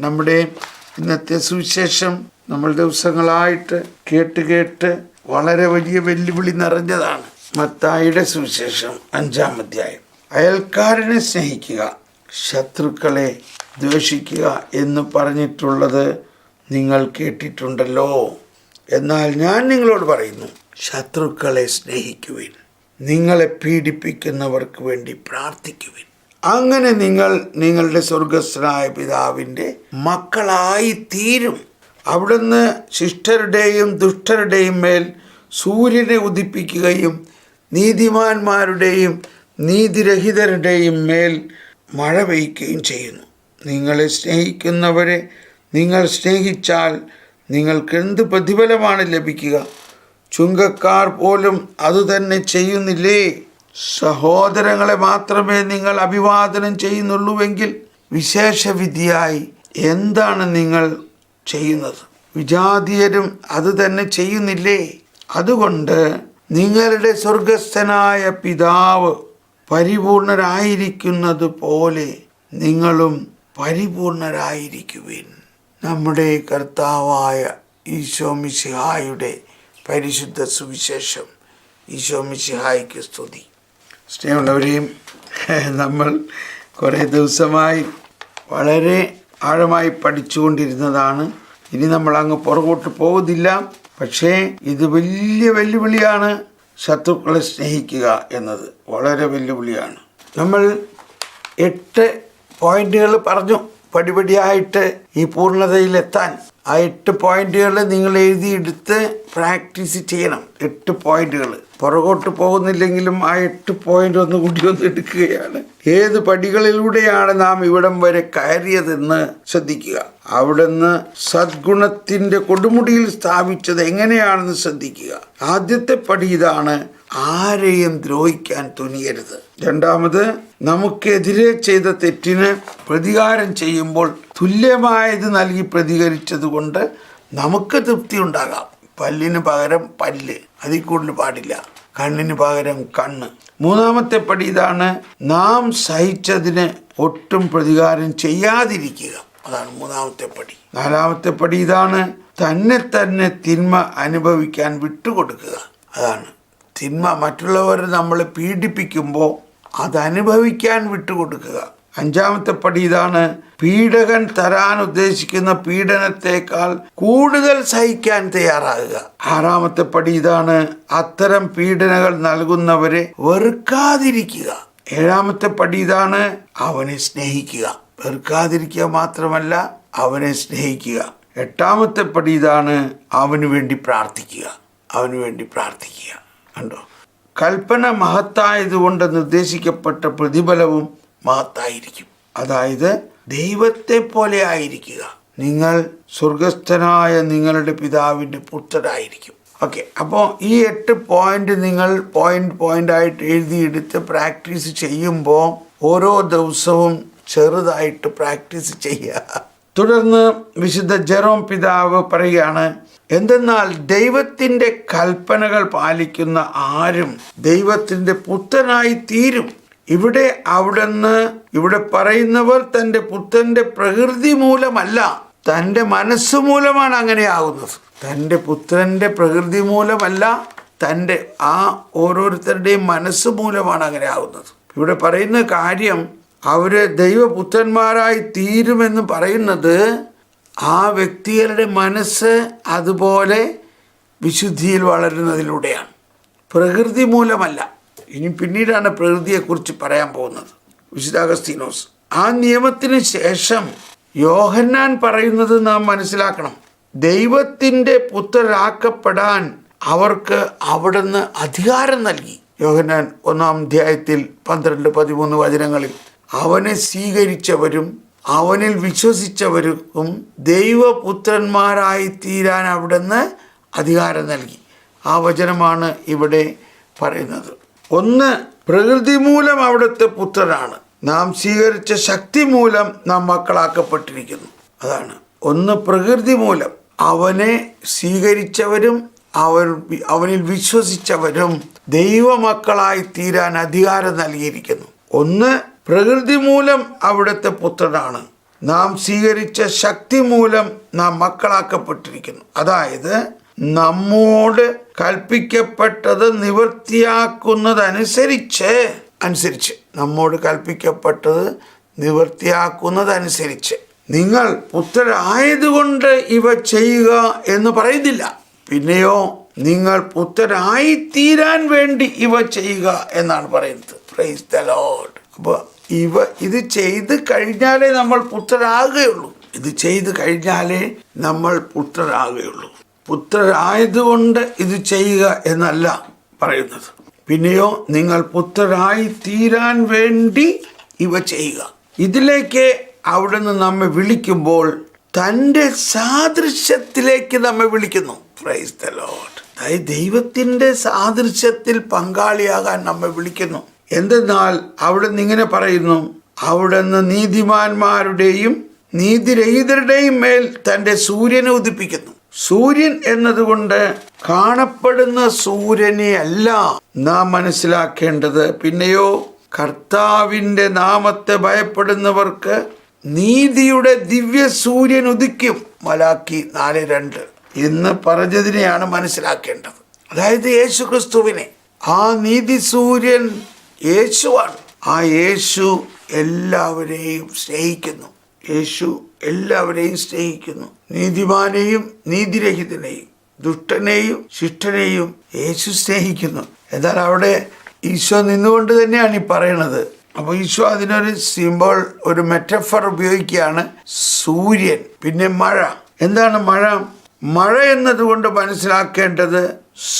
നമ്മുടെ ഇന്നത്തെ സുവിശേഷം നമ്മൾ ദിവസങ്ങളായിട്ട് കേട്ട് കേട്ട് വളരെ വലിയ വെല്ലുവിളി നിറഞ്ഞതാണ്. മത്തായിയുടെ സുവിശേഷം അഞ്ചാം അധ്യായം. അയൽക്കാരനെ സ്നേഹിക്കുക ശത്രുക്കളെ ദ്വേഷിക്കുക എന്ന് പറഞ്ഞിട്ടുള്ളത് നിങ്ങൾ കേട്ടിട്ടുണ്ടല്ലോ. എന്നാൽ ഞാൻ നിങ്ങളോട് പറയുന്നു ശത്രുക്കളെ സ്നേഹിക്കുവിൻ. നിങ്ങളെ പീഡിപ്പിക്കുന്നവർക്ക് വേണ്ടി പ്രാർത്ഥിക്കുവിൻ. അങ്ങനെ നിങ്ങൾ നിങ്ങളുടെ സ്വർഗസ്ഥനായ പിതാവിന്റെ മക്കളായി തീരും. അവിടുന്ന് ശിഷ്ടരുടെയും ദുഷ്ടരുടെയും മേൽ സൂര്യനെ ഉദിപ്പിക്കുകയും നീതിമാന്മാരുടെയും നീതിരഹിതരുടെയും മേൽ മഴ പെയ്യുകയും ചെയ്യുന്നു. നിങ്ങളെ സ്നേഹിക്കുന്നവരെ നിങ്ങൾ സ്നേഹിച്ചാൽ നിങ്ങൾക്ക് എന്ത് പ്രതിഫലമാണ് ലഭിക്കുക? ചുങ്കക്കാർ പോലും അതുതന്നെ ചെയ്യുന്നില്ലേ? സഹോദരങ്ങളെ മാത്രമേ നിങ്ങൾ അഭിവാദനം ചെയ്യുന്നുള്ളൂവെങ്കിൽ വിശേഷവിധിയായി എന്താണ് നിങ്ങൾ ചെയ്യുന്നത്? വിജാതീയരും അത് തന്നെ ചെയ്യുന്നില്ലേ? അതുകൊണ്ട് നിങ്ങളുടെ സ്വർഗസ്ഥനായ പിതാവ് പരിപൂർണരായിരിക്കുന്നത് പോലെ നിങ്ങളും പരിപൂർണരായിരിക്കുവിൻ. നമ്മുടെ കർത്താവായ ഈശോ മിശിഹായുടെ പരിശുദ്ധ സുവിശേഷം. ഈശോ മിശിഹായ്ക്ക് സ്തുതി. സ്നേഹമുള്ളവരെയും നമ്മൾ കുറേ ദിവസമായി വളരെ ആഴമായി പഠിച്ചുകൊണ്ടിരുന്നതാണ്. ഇനി നമ്മൾ അങ്ങ് പുറകോട്ട് പോകുന്നില്ല. പക്ഷേ ഇത് വലിയ വെല്ലുവിളിയാണ് ശത്രുക്കളെ സ്നേഹിക്കുക എന്നത്. വളരെ വെല്ലുവിളിയാണ്. നമ്മൾ എട്ട് പോയിന്റുകൾ പറഞ്ഞു. പടിപടിയായിട്ട് ഈ പൂർണതയിലെത്താൻ. ആ എട്ട് പോയിന്റുകൾ നിങ്ങൾ എഴുതിയെടുത്ത് പ്രാക്ടീസ് ചെയ്യണം. എട്ട് പോയിന്റുകൾ. പുറകോട്ട് പോകുന്നില്ലെങ്കിലും ആ എട്ട് പോയിന്റ് ഒന്ന് കൂടി ഒന്ന് എടുക്കുകയാണ്. ഏത് പടികളിലൂടെയാണ് നാം ഇവിടം വരെ കയറിയതെന്ന് ശ്രദ്ധിക്കുക. അവിടുന്ന് സദ്ഗുണത്തിന്റെ കൊടുമുടിയിൽ സ്ഥാപിച്ചത് എങ്ങനെയാണെന്ന് ശ്രദ്ധിക്കുക. ആദ്യത്തെ പടി ഇതാണ് ആരെയും ദ്രോഹിക്കാൻ തുനിയരുത്. രണ്ടാമത് നമുക്കെതിരെ ചെയ്ത തെറ്റിന് പ്രതികാരം ചെയ്യുമ്പോൾ തുല്യമായത് നൽകി പ്രതികരിച്ചത് കൊണ്ട് നമുക്ക് തൃപ്തി ഉണ്ടാകാം. പല്ലിന് പകരം പല്ല്. അതിൽ കൂടുതൽ പാടില്ല. കണ്ണിന് പകരം കണ്ണ്. മൂന്നാമത്തെ പടി ഇതാണ് നാം സഹിച്ചതിന് ഒട്ടും പ്രതികാരം ചെയ്യാതിരിക്കുക. അതാണ് മൂന്നാമത്തെ പടി. നാലാമത്തെ പടി ഇതാണ് തന്നെ തന്നെ തിന്മ അനുഭവിക്കാൻ വിട്ടുകൊടുക്കുക. അതാണ്. തിന്മ മറ്റുള്ളവർ നമ്മളെ പീഡിപ്പിക്കുമ്പോൾ അതനുഭവിക്കാൻ വിട്ടുകൊടുക്കുക. അഞ്ചാമത്തെ പടി ഇതാണ്. പീഡകൻ തരാൻ ഉദ്ദേശിക്കുന്ന പീഡനത്തെക്കാൾ കൂടുതൽ സഹിക്കാൻ തയ്യാറാകുക. ആറാമത്തെ പടി ഇതാണ്. അത്തരം പീഡനകൾ നൽകുന്നവരെ വെറുക്കാതിരിക്കുക. ഏഴാമത്തെ പടി ഇതാണ്. അവനെ സ്നേഹിക്കുക. വെറുക്കാതിരിക്കുക മാത്രമല്ല അവനെ സ്നേഹിക്കുക. എട്ടാമത്തെ പടി ഇതാണ്. അവന് വേണ്ടി പ്രാർത്ഥിക്കുക. അവന് വേണ്ടി പ്രാർത്ഥിക്കുക. കണ്ടോ? കൽപ്പന മഹത്തായതുകൊണ്ട് നിർദ്ദേശിക്കപ്പെട്ട പ്രതിഫലവും മഹത്തായിരിക്കും അതായത് ദൈവത്തെ പോലെ ആയിരിക്കുക. നിങ്ങൾ സ്വർഗസ്ഥനായ നിങ്ങളുടെ പിതാവിന്റെ പുത്രരായിരിക്കും ഓക്കെ അപ്പോൾ ഈ എട്ട് പോയിന്റ് നിങ്ങൾ പോയിന്റ് പോയിന്റ് ആയിട്ട് എഴുതിയെടുത്ത് പ്രാക്ടീസ് ചെയ്യുമ്പോൾ ഓരോ ദിവസവും ചെറുതായിട്ട് പ്രാക്ടീസ് ചെയ്യുക. തുടർന്ന് വിശുദ്ധ ജെറോം പിതാവ് പറയുകയാണ് എന്തെന്നാൽ ദൈവത്തിന്റെ കൽപ്പനകൾ പാലിക്കുന്ന ആരും ദൈവത്തിന്റെ പുത്രനായി തീരും. ഇവിടെ അവിടുന്ന് ഇവിടെ പറയുന്നവർ തന്റെ പുത്രന്റെ പ്രകൃതി മൂലമല്ല തന്റെ മനസ്സ് മൂലമാണ് അങ്ങനെ ആകുന്നത് തന്റെ പുത്രന്റെ പ്രകൃതി മൂലമല്ല തന്റെ ആ ഓരോരുത്തരുടെയും മനസ്സ് മൂലമാണ് അങ്ങനെ ആകുന്നത് ഇവിടെ പറയുന്ന കാര്യം അവർ ദൈവപുത്രന്മാരായി തീരുമെന്ന് പറയുന്നത് ആ വ്യക്തികളുടെ മനസ്സ് അതുപോലെ വിശുദ്ധിയിൽ വളരുന്നതിലൂടെയാണ്. പ്രകൃതി മൂലമല്ല. ഇനി പിന്നീടാണ് പ്രകൃതിയെക്കുറിച്ച് പറയാൻ പോകുന്നത്. വിശുദ്ധ അഗസ്തീനോസ് ആ നിയമത്തിന് ശേഷം യോഹന്നാൻ പറയുന്നത് നാം മനസ്സിലാക്കണം. ദൈവത്തിന്റെ പുത്രരാക്കപ്പെടാൻ അവർക്ക് അവിടുന്ന് അധികാരം നൽകി. യോഹന്നാൻ ഒന്നാം അധ്യായത്തിൽ പന്ത്രണ്ട് പതിമൂന്ന് വചനങ്ങളിൽ അവനെ സ്വീകരിച്ചവരും അവനിൽ വിശ്വസിച്ചവർക്കും ദൈവപുത്രന്മാരായി തീരാൻ അവിടുന്ന് അധികാരം നൽകി. ആ വചനമാണ് ഇവിടെ പറയുന്നത്. ഒന്ന് പ്രകൃതി മൂലം അവിടുത്തെ പുത്രനാണ്. നാം സ്വീകരിച്ച ശക്തി മൂലം നാം മക്കളാക്കപ്പെട്ടിരിക്കുന്നു. അതാണ്. ഒന്ന് പ്രകൃതി മൂലം. അവനെ സ്വീകരിച്ചവരും അവൻ അവനിൽ വിശ്വസിച്ചവരും ദൈവമക്കളായി തീരാൻ അധികാരം നൽകിയിരിക്കുന്നു. ഒന്ന് പ്രകൃതി മൂലം അവിടുത്തെ പുത്രനാണ്. നാം സ്വീകരിച്ച ശക്തി മൂലം നാം മക്കളാക്കപ്പെട്ടിരിക്കുന്നു. അതായത് നമ്മോട് കൽപ്പിക്കപ്പെട്ടത് നിവൃത്തിയാക്കുന്നതനുസരിച്ച് അനുസരിച്ച്. നമ്മോട് കൽപ്പിക്കപ്പെട്ടത് നിവൃത്തിയാക്കുന്നതനുസരിച്ച്. നിങ്ങൾ പുത്രരായതുകൊണ്ട് ഇവ ചെയ്യുക എന്ന് പറയുന്നില്ല. പിന്നെയോ നിങ്ങൾ പുത്രരായി തീരാൻ വേണ്ടി ഇവ ചെയ്യുക എന്നാണ് പറയുന്നത്. പ്രൈസ് ദ ലോഡ് അപ്പോൾ ഇവ ഇത് ചെയ്ത് കഴിഞ്ഞാലേ നമ്മൾ പുത്രരാകുകയുള്ളൂ. ഇത് ചെയ്ത് കഴിഞ്ഞാലേ നമ്മൾ പുത്രരാകുകയുള്ളൂ. പുത്രരായതുകൊണ്ട് ഇത് ചെയ്യുക എന്നല്ല പറയുന്നത്. പിന്നെയോ നിങ്ങൾ പുത്രരായി തീരാൻ വേണ്ടി ഇവ ചെയ്യുക. ഇതിലേക്ക് അവിടുന്ന് നമ്മെ വിളിക്കുമ്പോൾ തന്റെ സാദൃശ്യത്തിലേക്ക് നമ്മെ വിളിക്കുന്നു. പ്രൈസ് ദ ലോഡ് അതായത് ദൈവത്തിന്റെ സാദൃശ്യത്തിൽ പങ്കാളിയാകാൻ നമ്മെ വിളിക്കുന്നു. എന്തെന്നാൽ അവിടുന്ന് ഇങ്ങനെ പറയുന്നു അവിടുന്ന് നീതിമാന്മാരുടെയും നീതിരഹിതരുടെയും മേൽ തന്റെ സൂര്യനെ ഉദിപ്പിക്കുന്നു. സൂര്യൻ എന്നതുകൊണ്ട് കാണപ്പെടുന്ന സൂര്യനെ അല്ല നാം മനസ്സിലാക്കേണ്ടത്. പിന്നെയോ കർത്താവിന്റെ നാമത്തെ ഭയപ്പെടുന്നവർക്ക് നീതിയുടെ ദിവ്യ സൂര്യൻ ഉദിക്കും. മലാക്കി നാല് രണ്ട്. എന്ന് പറഞ്ഞതിനെയാണ് മനസ്സിലാക്കേണ്ടത്. അതായത് യേശു ക്രിസ്തുവിനെ. ആ നീതി സൂര്യൻ യേശുവാണ്. ആ യേശു എല്ലാവരെയും സ്നേഹിക്കുന്നു. യേശു എല്ലാവരെയും സ്നേഹിക്കുന്നു. നീതിമാനെയും നീതിരഹിതനെയും ദുഷ്ടനെയും ശിഷ്ടനെയും യേശു സ്നേഹിക്കുന്നു. എന്നാൽ അവിടെ ഈശോ നിന്നുകൊണ്ട് തന്നെയാണ് ഈ പറയണത്. അപ്പോൾ ഈശോ അതിനൊരു സിമ്പിൾ ഒരു മെറ്റഫർ ഉപയോഗിക്കുകയാണ്. സൂര്യൻ പിന്നെ മഴ. എന്താണ് മഴ? മഴ എന്നതുകൊണ്ട് മനസ്സിലാക്കേണ്ടത്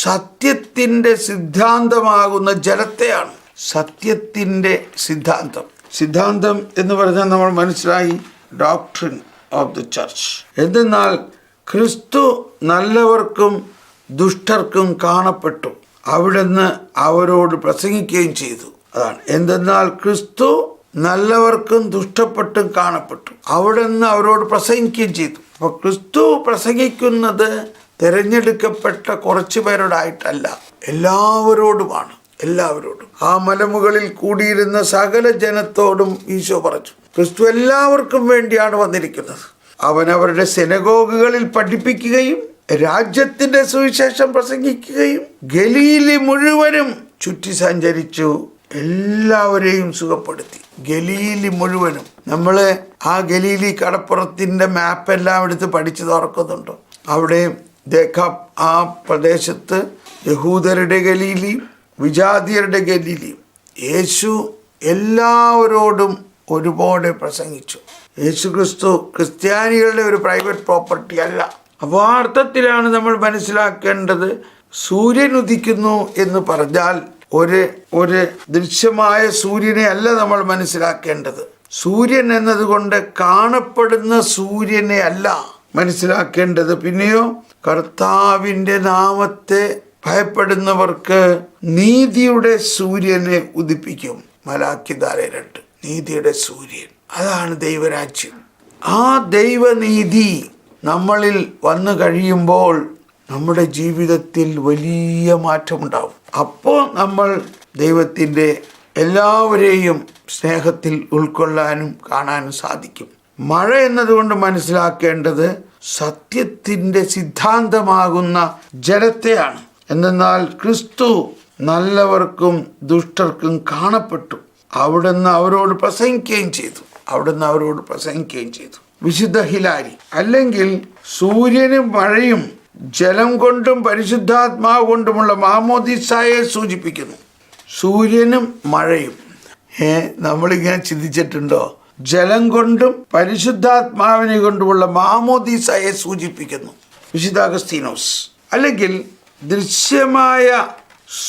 സത്യത്തിന്റെ സിദ്ധാന്തമാകുന്ന ജലത്തെയാണ്. സത്യത്തിന്റെ സിദ്ധാന്തം. സിദ്ധാന്തം എന്ന് പറഞ്ഞാൽ നമ്മൾ മനസ്സിലായി ഡോക്ട്രിൻ ഓഫ് ദി ചർച്ച് എന്തെന്നാൽ ക്രിസ്തു നല്ലവർക്കും ദുഷ്ടർക്കും കാണപ്പെട്ടു. അവിടുന്ന് അവരോട് പ്രസംഗിക്കുകയും ചെയ്തു. അതാണ്. എന്തെന്നാൽ ക്രിസ്തു നല്ലവർക്കും ദുഷ്ടപ്പെട്ടും കാണപ്പെട്ടു. അവിടുന്ന് അവരോട് പ്രസംഗിക്കുകയും ചെയ്തു. അപ്പോൾ ക്രിസ്തു പ്രസംഗിക്കുന്നത് തിരഞ്ഞെടുക്കപ്പെട്ട കുറച്ചു പേരോടായിട്ടല്ല. എല്ലാവരോടുമാണ്. എല്ലാവരോടും. ആ മലമുകളിൽ കൂടിയിരുന്ന സകല ജനത്തോടും ഈശോ പറഞ്ഞു. ക്രിസ്തു എല്ലാവർക്കും വേണ്ടിയാണ് വന്നിരിക്കുന്നത്. അവൻ അവരുടെ സെനഗോഗുകളിൽ പഠിപ്പിക്കുകയും രാജ്യത്തിന്റെ സുവിശേഷം പ്രസംഗിക്കുകയും ഗലീലി മുഴുവനും ചുറ്റി സഞ്ചരിച്ചു. എല്ലാവരെയും സുഖപ്പെടുത്തി. ഗലീലി മുഴുവനും. നമ്മൾ ആ ഗലീലി കടപ്പുറത്തിന്റെ മാപ്പെല്ലാം എടുത്ത് പഠിച്ചു തുറക്കുന്നുണ്ട്. അവിടെ ആ പ്രദേശത്ത് യഹൂദരുടെ ഗലീലിയും വിജാതിയരുടെ ഗലീലിയും യേശു എല്ലാവരോടും ഒരുപോലെ പ്രസംഗിച്ചു. യേശു ക്രിസ്തു ക്രിസ്ത്യാനികളുടെ ഒരു പ്രൈവറ്റ് പ്രോപ്പർട്ടി അല്ല. അപ്പോൾ അർത്ഥത്തിലാണ് നമ്മൾ മനസ്സിലാക്കേണ്ടത് സൂര്യൻ ഉദിക്കുന്നു എന്ന് പറഞ്ഞാൽ ഒരു ഒരു ദൃശ്യമായ സൂര്യനെ അല്ല നമ്മൾ മനസ്സിലാക്കേണ്ടത്. സൂര്യൻ എന്നതുകൊണ്ട് കാണപ്പെടുന്ന സൂര്യനെ അല്ല മനസ്സിലാക്കേണ്ടത്. പിന്നെയോ കർത്താവിന്റെ നാമത്തെ ഭയപ്പെടുന്നവർക്ക് നീതിയുടെ സൂര്യനെ ഉദിപ്പിക്കും. മലാക്കിദാരെ രണ്ട്. നീതിയുടെ സൂര്യൻ. അതാണ് ദൈവരാജ്യം. ആ ദൈവനീതി നമ്മളിൽ വന്നു കഴിയുമ്പോൾ നമ്മുടെ ജീവിതത്തിൽ വലിയ മാറ്റമുണ്ടാവും. അപ്പോൾ നമ്മൾ ദൈവത്തിന്റെ എല്ലാവരെയും സ്നേഹത്തിൽ ഉൾക്കൊള്ളാനും കാണാനും സാധിക്കും. മഴ എന്നതുകൊണ്ട് മനസ്സിലാക്കേണ്ടത് സത്യത്തിന്റെ സിദ്ധാന്തമാകുന്ന ജലത്തെയാണ് എന്തെന്നാൽ ക്രിസ്തു നല്ലവർക്കും ദുഷ്ടർക്കും കാണപ്പെട്ടു. അവിടുന്ന് അവരോട് പ്രസംഗിക്കുകയും ചെയ്തു. അവിടുന്ന് അവരോട് പ്രസംഗിക്കുകയും ചെയ്തു. വിശുദ്ധ ഹിലാരി. അല്ലെങ്കിൽ സൂര്യനും മഴയും ജലം കൊണ്ടും പരിശുദ്ധാത്മാവ് കൊണ്ടുമുള്ള മാമോദിസായെ സൂചിപ്പിക്കുന്നു. സൂര്യനും മഴയും. ഏ നമ്മളിങ്ങനെ ചിന്തിച്ചിട്ടുണ്ടോ? ജലം കൊണ്ടും പരിശുദ്ധാത്മാവിനെ കൊണ്ടുമുള്ള മാമോദിസായെ സൂചിപ്പിക്കുന്നു. വിശുദ്ധ അഗസ്തീനോസ്. അല്ലെങ്കിൽ ദൃശ്യമായ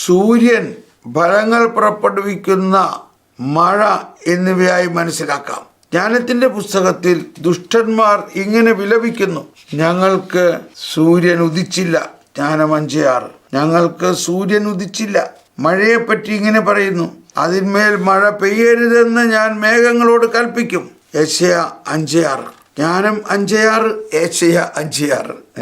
സൂര്യൻ ഫലങ്ങൾ പുറപ്പെടുവിക്കുന്ന മഴ എന്നിവയായി മനസ്സിലാക്കാം. ജ്ഞാനത്തിന്റെ പുസ്തകത്തിൽ ദുഷ്ടന്മാർ ഇങ്ങനെ വിലപിക്കുന്നു. ഞങ്ങൾക്ക് സൂര്യൻ ഉദിച്ചില്ല. ജ്ഞാനം അഞ്ചാറ്. ഞങ്ങൾക്ക് സൂര്യൻ ഉദിച്ചില്ല. മഴയെപ്പറ്റി ഇങ്ങനെ പറയുന്നു. അതിന്മേൽ മഴ പെയ്യരുതെന്ന് ഞാൻ മേഘങ്ങളോട് കൽപ്പിക്കും. ഏഷ്യ അഞ്ചാറ്. ജ്ഞാനം അഞ്ചാറ് ഏഷ്യ അഞ്ചാറ്.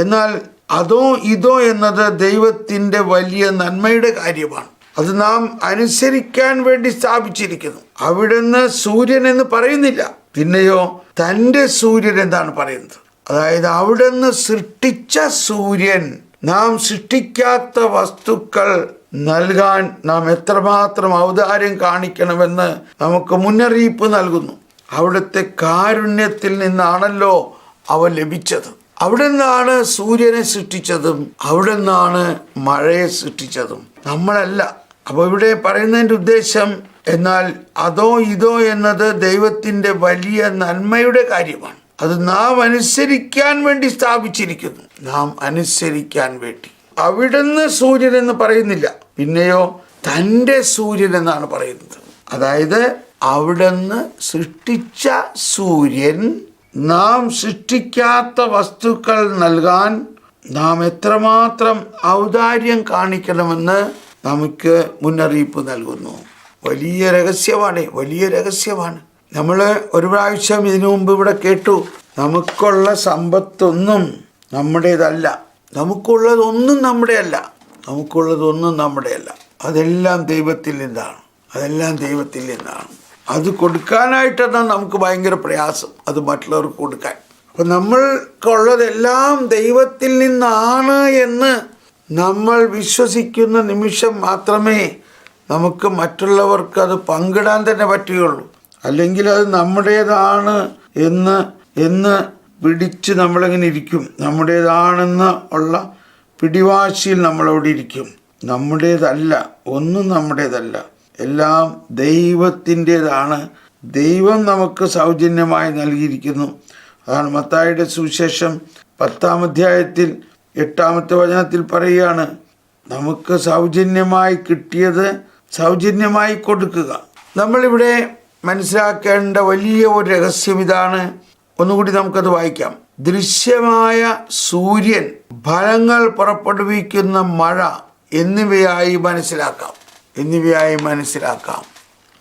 എന്നാൽ അതോ ഇതോ എന്നത് ദൈവത്തിന്റെ വലിയ നന്മയുടെ കാര്യമാണ്. അത് നാം അനുസരിക്കാൻ വേണ്ടി സ്ഥാപിച്ചിരിക്കുന്നു. അവിടുന്ന് സൂര്യൻ എന്ന് പറയുന്നില്ല. പിന്നെയോ തന്റെ സൂര്യൻ എന്താണ് പറയുന്നത്. അതായത് അവിടുന്ന് സൃഷ്ടിച്ച സൂര്യൻ നാം സൃഷ്ടിക്കാത്ത വസ്തുക്കൾ നൽകാൻ നാം എത്രമാത്രം ഔദാര്യം കാണിക്കണമെന്ന് നമുക്ക് മുന്നറിയിപ്പ് നൽകുന്നു. അവിടുത്തെ കാരുണ്യത്തിൽ നിന്നാണല്ലോ അവ ലഭിച്ചത്. അവിടെ നിന്നാണ് സൂര്യനെ സൃഷ്ടിച്ചതും അവിടെ നിന്നാണ് മഴയെ സൃഷ്ടിച്ചതും. നമ്മളല്ല. അപ്പോൾ ഇവിടെ പറയുന്നതിന്റെ ഉദ്ദേശം എന്നാൽ അതോ ഇതോ എന്നത് ദൈവത്തിന്റെ വലിയ നന്മയുടെ കാര്യമാണ്. അത് നാം അനുസരിക്കാൻ വേണ്ടി സ്ഥാപിച്ചിരിക്കുന്നു. നാം അനുസരിക്കാൻ വേണ്ടി. അവിടുന്ന് സൂര്യൻ എന്ന് പറയുന്നില്ല. പിന്നെയോ തന്റെ സൂര്യൻ എന്നാണ് പറയുന്നത്. അതായത് അവിടുന്ന് സൃഷ്ടിച്ച സൂര്യൻ നാം സൃഷ്ടിക്കാത്ത വസ്തുക്കൾ നൽകാൻ നാം എത്രമാത്രം ഔദാര്യം കാണിക്കണമെന്ന് നമുക്ക് മുന്നറിയിപ്പ് നൽകുന്നു. വലിയ രഹസ്യമാണ് വലിയ രഹസ്യമാണ്. നമ്മൾ ഒരു പ്രാവശ്യം ഇതിനു മുമ്പ് ഇവിടെ കേട്ടു നമുക്കുള്ള സമ്പത്തൊന്നും നമ്മുടേതല്ല. നമുക്കുള്ളതൊന്നും നമ്മുടെയല്ല. നമുക്കുള്ളതൊന്നും നമ്മുടെയല്ല. അതെല്ലാം ദൈവത്തിൽ നിന്നാണ്. അതെല്ലാം ദൈവത്തിൽ നിന്നാണ്. അത് കൊടുക്കാനായിട്ടാണ് നമുക്ക് ഭയങ്കര പ്രയാസം. അത് മറ്റുള്ളവർക്ക് കൊടുക്കാൻ. അപ്പം നമ്മൾക്കുള്ളതെല്ലാം ദൈവത്തിൽ നിന്നാണ് എന്ന് നമ്മൾ വിശ്വസിക്കുന്ന നിമിഷം മാത്രമേ നമുക്ക് മറ്റുള്ളവർക്ക് അത് പങ്കിടാൻ തന്നെ പറ്റുകയുള്ളൂ. അല്ലെങ്കിൽ അത് നമ്മുടേതാണ് എന്ന് എന്ന് പിടിച്ച് നമ്മളിങ്ങനെ ഇരിക്കും. നമ്മുടേതാണെന്ന് ഉള്ള പിടിവാശിയിൽ നമ്മളവിടെ ഇരിക്കും. നമ്മുടേതല്ല ഒന്നും നമ്മുടേതല്ല. എല്ലാം ദൈവത്തിന്റെതാണ്. ദൈവം നമുക്ക് സൗജന്യമായി നൽകിയിരിക്കുന്നു. അതാണ് മത്തായിയുടെ സുവിശേഷം പത്താം അധ്യായത്തിൽ എട്ടാമത്തെ വചനത്തിൽ പറയുകയാണ് നമുക്ക് സൗജന്യമായി കിട്ടിയത് സൗജന്യമായി കൊടുക്കുക. നമ്മളിവിടെ മനസ്സിലാക്കേണ്ട വലിയ ഒരു രഹസ്യം ഇതാണ്. ഒന്നുകൂടി നമുക്കത് വായിക്കാം. ദൃശ്യമായ സൂര്യൻ ഫലങ്ങൾ പുറപ്പെടുവിക്കുന്ന മഴ എന്നിവയായി മനസ്സിലാക്കാം. എന്നിവയായി മനസ്സിലാക്കാം.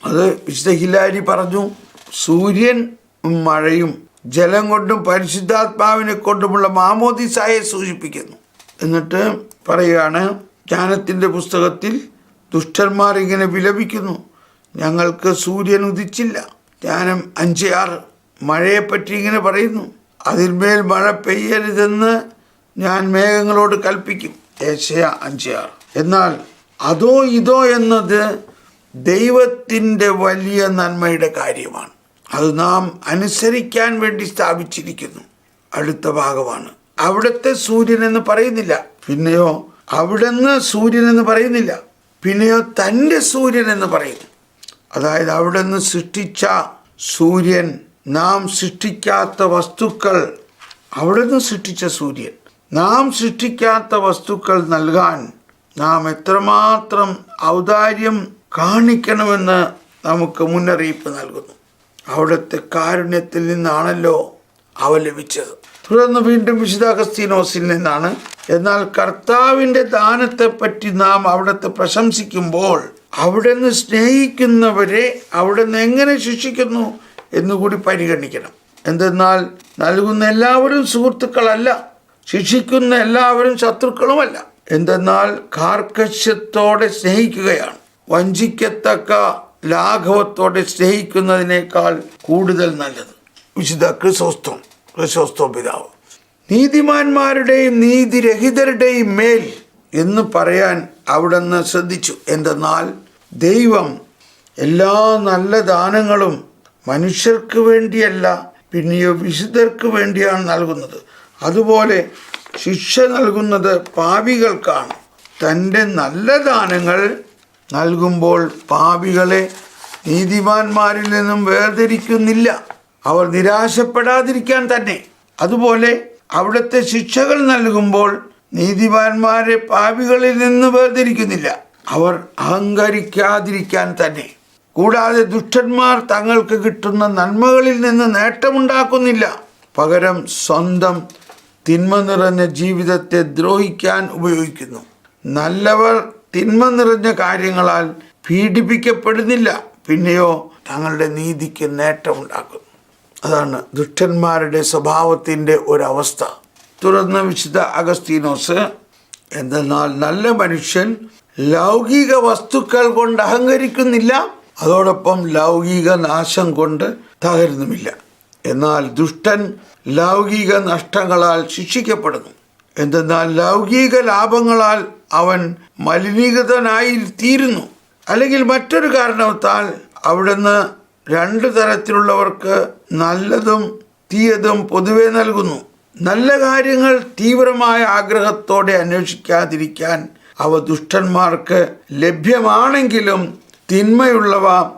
അത് വിശുദ്ധ ഹിലാരി പറഞ്ഞു സൂര്യൻ മഴയും ജലം കൊണ്ടും പരിശുദ്ധാത്മാവിനെ കൊണ്ടുമുള്ള മാമോദിസായെ സൂചിപ്പിക്കുന്നു. എന്നിട്ട് പറയുകയാണ് ജ്ഞാനത്തിന്റെ പുസ്തകത്തിൽ ദുഷ്ടന്മാർ ഇങ്ങനെ വിലപിക്കുന്നു ഞങ്ങൾക്ക് സൂര്യൻ ഉദിച്ചില്ല. ജ്ഞാനം അഞ്ച് ആറ് മഴയെപ്പറ്റി ഇങ്ങനെ പറയുന്നു അതിന്മേൽ മഴ പെയ്യരുതെന്ന് ഞാൻ മേഘങ്ങളോട് കൽപ്പിക്കും. ഏശയ അഞ്ച് ആറ് എന്നാൽ അതോ ഇതോ എന്നത് ദൈവത്തിന്റെ വലിയ നന്മയുടെ കാര്യമാണ്. അത് നാം അനുസരിക്കാൻ വേണ്ടി സ്ഥാപിച്ചിരിക്കുന്നു. അടുത്ത ഭാഗമാണ്. അവിടുത്തെ സൂര്യൻ എന്ന് പറയുന്നില്ല. പിന്നെയോ അവിടുന്ന് സൂര്യൻ എന്ന് പറയുന്നില്ല. പിന്നെയോ തന്റെ സൂര്യൻ എന്ന് പറയുന്നു. അതായത് അവിടുന്ന് സൃഷ്ടിച്ച സൂര്യൻ നാം സൃഷ്ടിക്കാത്ത വസ്തുക്കൾ അവിടുന്ന് സൃഷ്ടിച്ച സൂര്യൻ. നാം സൃഷ്ടിക്കാത്ത വസ്തുക്കൾ നൽകാൻ നാം എത്രമാത്രം ഔദാര്യം കാണിക്കണമെന്ന് നമുക്ക് മുന്നറിയിപ്പ് നൽകുന്നു. അവിടുത്തെ കാരുണ്യത്തിൽ നിന്നാണല്ലോ അവ ലഭിച്ചത്. തുടർന്ന് വീണ്ടും വിശുദ്ധ അഗസ്തീനോസിൽ നിന്നാണ്. എന്നാൽ കർത്താവിന്റെ ദാനത്തെപ്പറ്റി നാം അവിടുത്തെ പ്രശംസിക്കുമ്പോൾ അവിടുന്ന് സ്നേഹിക്കുന്നവരെ അവിടുന്ന് എങ്ങനെ ശിക്ഷിക്കുന്നു എന്നുകൂടി പരിഗണിക്കണം. എന്തെന്നാൽ നൽകുന്ന എല്ലാവരും സുഹൃത്തുക്കളല്ല ശിക്ഷിക്കുന്ന എല്ലാവരും ശത്രുക്കളുമല്ല. എന്തെന്നാൽ കാർക്കശ്യത്തോടെ സ്നേഹിക്കുകയാണ്. വഞ്ചിക്കത്തക്ക ലാഘവത്തോടെ സ്നേഹിക്കുന്നതിനേക്കാൾ കൂടുതൽ നല്ലത്. വിശുദ്ധ ക്രിസോസ്തം ക്രിസോസ്തോ പിതാവ്. നീതിമാന്മാരുടെയും നീതിരഹിതരുടെയും മേൽ എന്ന് പറയാൻ അവിടുന്ന് ശ്രദ്ധിച്ചു. എന്തെന്നാൽ ദൈവം എല്ലാ നല്ല ദാനങ്ങളും മനുഷ്യർക്ക് വേണ്ടിയല്ല പിന്നെയോ വിശുദ്ധർക്ക് വേണ്ടിയാണ് നൽകുന്നത്. അതുപോലെ ശിക്ഷ നൽകുന്നത് പാപികൾക്കാണ്. തന്റെ നല്ല ദാനങ്ങൾ നൽകുമ്പോൾ പാപികളെ നീതിമാന്മാരിൽ നിന്നും വേർതിരിക്കുന്നില്ല. അവർ നിരാശപ്പെടാതിരിക്കാൻ തന്നെ. അതുപോലെ അവിടുത്തെ ശിക്ഷകൾ നൽകുമ്പോൾ നീതിമാന്മാരെ പാപികളിൽ നിന്ന് വേർതിരിക്കുന്നില്ല. അവർ അഹങ്കരിക്കാതിരിക്കാൻ തന്നെ. കൂടാതെ ദുഷ്ടന്മാർ തങ്ങൾക്ക് കിട്ടുന്ന നന്മകളിൽ നിന്ന് നേട്ടമുണ്ടാക്കുന്നില്ല. പകരം സ്വന്തം തിന്മ നിറഞ്ഞ ജീവിതത്തെ ദ്രോഹിക്കാൻ ഉപയോഗിക്കുന്നു. നല്ലവർ തിന്മ നിറഞ്ഞ കാര്യങ്ങളാൽ പീഡിപ്പിക്കപ്പെടുന്നില്ല. പിന്നെയോ തങ്ങളുടെ നീതിക്ക് നേട്ടമുണ്ടാക്കുന്നു അതാണ് ദുഷ്ടന്മാരുടെ സ്വഭാവത്തിന്റെ ഒരവസ്ഥ. തുറന്ന വിശുദ്ധ അഗസ്തീനോസ് എന്തെന്നാൽ നല്ല മനുഷ്യൻ ലൗകിക വസ്തുക്കൾ കൊണ്ട് അഹങ്കരിക്കുന്നില്ല. അതോടൊപ്പം ലൗകിക നാശം കൊണ്ട് തകരുന്നുമില്ല. എന്നാൽ ദുഷ്ടൻ ലൗകിക നഷ്ടങ്ങളാൽ ശിക്ഷിക്കപ്പെടുന്നു. എന്തെന്നാൽ ലൗകിക ലാഭങ്ങളാൽ അവൻ മലിനീകൃതനായി തീരുന്നു അല്ലെങ്കിൽ മറ്റൊരു കാരണത്താൽ അവിടുന്ന് രണ്ട് തരത്തിലുള്ളവർക്ക് നല്ലതും തീയതും പൊതുവെ നൽകുന്നു. നല്ല കാര്യങ്ങൾ തീവ്രമായ ആഗ്രഹത്തോടെ അന്വേഷിക്കാതിരിക്കാൻ അവ ദുഷ്ടന്മാർക്ക് ലഭ്യമാണെങ്കിലും തിന്മയുള്ളവ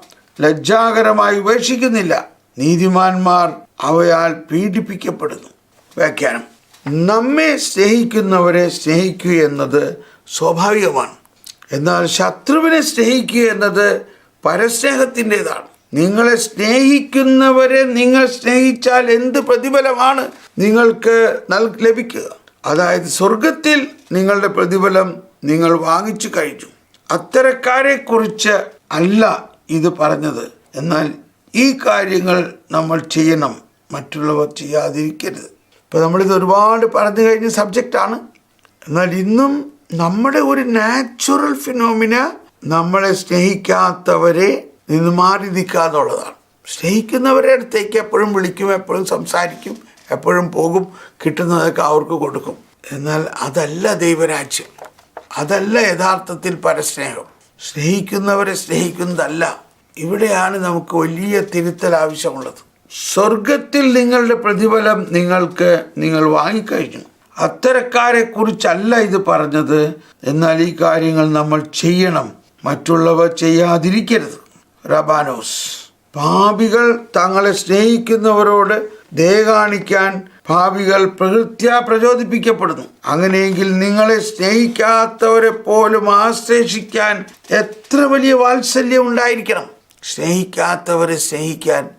ലജ്ജാകരമായി ഉപേക്ഷിക്കുന്നില്ല. നീതിമാന്മാർ അവയാൽ പീഡിപ്പിക്കപ്പെടുന്നു. വ്യാഖ്യാനം. നമ്മെ സ്നേഹിക്കുന്നവരെ സ്നേഹിക്കുക എന്നത് സ്വാഭാവികമാണ്. എന്നാൽ ശത്രുവിനെ സ്നേഹിക്കുക എന്നത് പരസ്നേഹത്തിന്റെതാണ്. നിങ്ങളെ സ്നേഹിക്കുന്നവരെ നിങ്ങൾ സ്നേഹിച്ചാൽ എന്ത് പ്രതിഫലമാണ് നിങ്ങൾക്ക് നൽ ലഭിക്കുക? അതായത് സ്വർഗത്തിൽ നിങ്ങളുടെ പ്രതിഫലം നിങ്ങൾ വാങ്ങിച്ചു കഴിഞ്ഞു. അത്തരക്കാരെക്കുറിച്ച് അല്ല ഇത് പറഞ്ഞത്. എന്നാൽ ഈ കാര്യങ്ങൾ നമ്മൾ ചെയ്യണം മറ്റുള്ളവർ ചെയ്യാതിരിക്കരുത്. ഇപ്പോൾ നമ്മളിത് ഒരുപാട് പറഞ്ഞു കഴിഞ്ഞ സബ്ജക്റ്റാണ്. എന്നാൽ ഇന്നും നമ്മുടെ ഒരു നാച്ചുറൽ ഫിനോമിന നമ്മളെ സ്നേഹിക്കാത്തവരെ നിന്ന് മാറി നിൽക്കാന്നുള്ളതാണ്. സ്നേഹിക്കുന്നവരെ അടുത്തേക്ക് എപ്പോഴും വിളിക്കും എപ്പോഴും സംസാരിക്കും എപ്പോഴും പോകും കിട്ടുന്നതൊക്കെ അവർക്ക് കൊടുക്കും. എന്നാൽ അതല്ല ദൈവരാജ്യം. അതല്ല യഥാർത്ഥത്തിൽ പരസ്നേഹം. സ്നേഹിക്കുന്നവരെ സ്നേഹിക്കുന്നതല്ല ഇവിടെയാണ് നമുക്ക് വലിയ തിരുത്തൽ ആവശ്യമുള്ളത്. സ്വർഗത്തിൽ നിങ്ങളുടെ പ്രതിഫലം നിങ്ങൾക്ക് നിങ്ങൾ വാങ്ങിക്കഴിഞ്ഞു. അത്തരക്കാരെ കുറിച്ചല്ല ഇത് പറഞ്ഞത്. എന്നാൽ ഈ കാര്യങ്ങൾ നമ്മൾ ചെയ്യണം. മറ്റുള്ളവ ചെയ്യാതിരിക്കരുത്. റബാനോസ് പാപികൾ തങ്ങളെ സ്നേഹിക്കുന്നവരോട് ദയ കാണിക്കാൻ ഭാവികൾ പ്രകൃത്യാ പ്രചോദിപ്പിക്കപ്പെടുന്നു. അങ്ങനെയെങ്കിൽ നിങ്ങളെ സ്നേഹിക്കാത്തവരെ പോലും ആശ്ലേഷിക്കാൻ എത്ര വലിയ വാത്സല്യം ഉണ്ടായിരിക്കണം? സ്നേഹിക്കാത്തവരെ സ്നേഹിക്കാൻ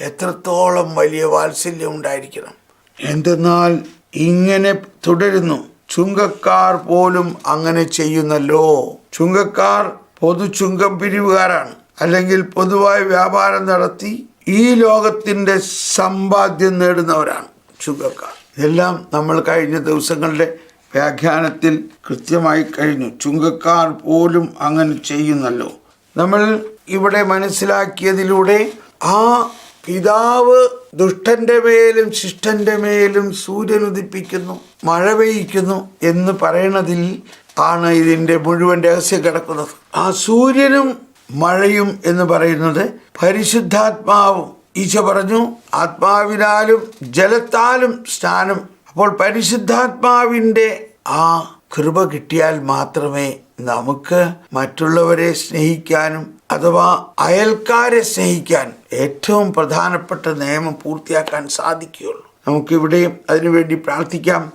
എത്രത്തോളം വലിയ വാത്സല്യം ഉണ്ടായിരിക്കണം. എന്തെന്നാൽ ഇങ്ങനെ തുടരുന്നു. ചുങ്കക്കാർ പോലും അങ്ങനെ ചെയ്യുന്നല്ലോ. ചുങ്കക്കാർ പൊതു ചുങ്കം പിരിവുകാരാണ്. അല്ലെങ്കിൽ പൊതുവായി വ്യാപാരം നടത്തി ഈ ലോകത്തിന്റെ സമ്പാദ്യം നേടുന്നവരാണ് ചുങ്കക്കാർ. ഇതെല്ലാം നമ്മൾ കഴിഞ്ഞ ദിവസങ്ങളുടെ വ്യാഖ്യാനത്തിൽ കൃത്യമായി കഴിഞ്ഞു. ചുങ്കക്കാർ പോലും അങ്ങനെ ചെയ്യുന്നല്ലോ. നമ്മൾ ഇവിടെ മനസ്സിലാക്കിയതിലൂടെ ആ പിതാവ് ദുഷ്ടന്റെ മേലും ശിഷ്ടന്റെ മേലും സൂര്യൻ ഉദിപ്പിക്കുന്നു മഴ പെയ്യിക്കുന്നു എന്ന് പറയണതിൽ ആണ് ഇതിന്റെ മുഴുവൻ രഹസ്യം കിടക്കുന്നത്. ആ സൂര്യനും മഴയും എന്ന് പറയുന്നത് പരിശുദ്ധാത്മാവും. ഈശ പറഞ്ഞു ആത്മാവിനാലും ജലത്താലും സ്നാനം. അപ്പോൾ പരിശുദ്ധാത്മാവിന്റെ ആ കൃപ കിട്ടിയാൽ മാത്രമേ നമുക്ക് മറ്റുള്ളവരെ സ്നേഹിക്കാനും അഥവാ അയൽക്കാരെ സ്നേഹിക്കാൻ ഏറ്റവും പ്രധാനപ്പെട്ട നിയമം പൂർത്തിയാക്കാൻ സാധിക്കുകയുള്ളൂ. നമുക്കിവിടെയും അതിനുവേണ്ടി പ്രാർത്ഥിക്കാം.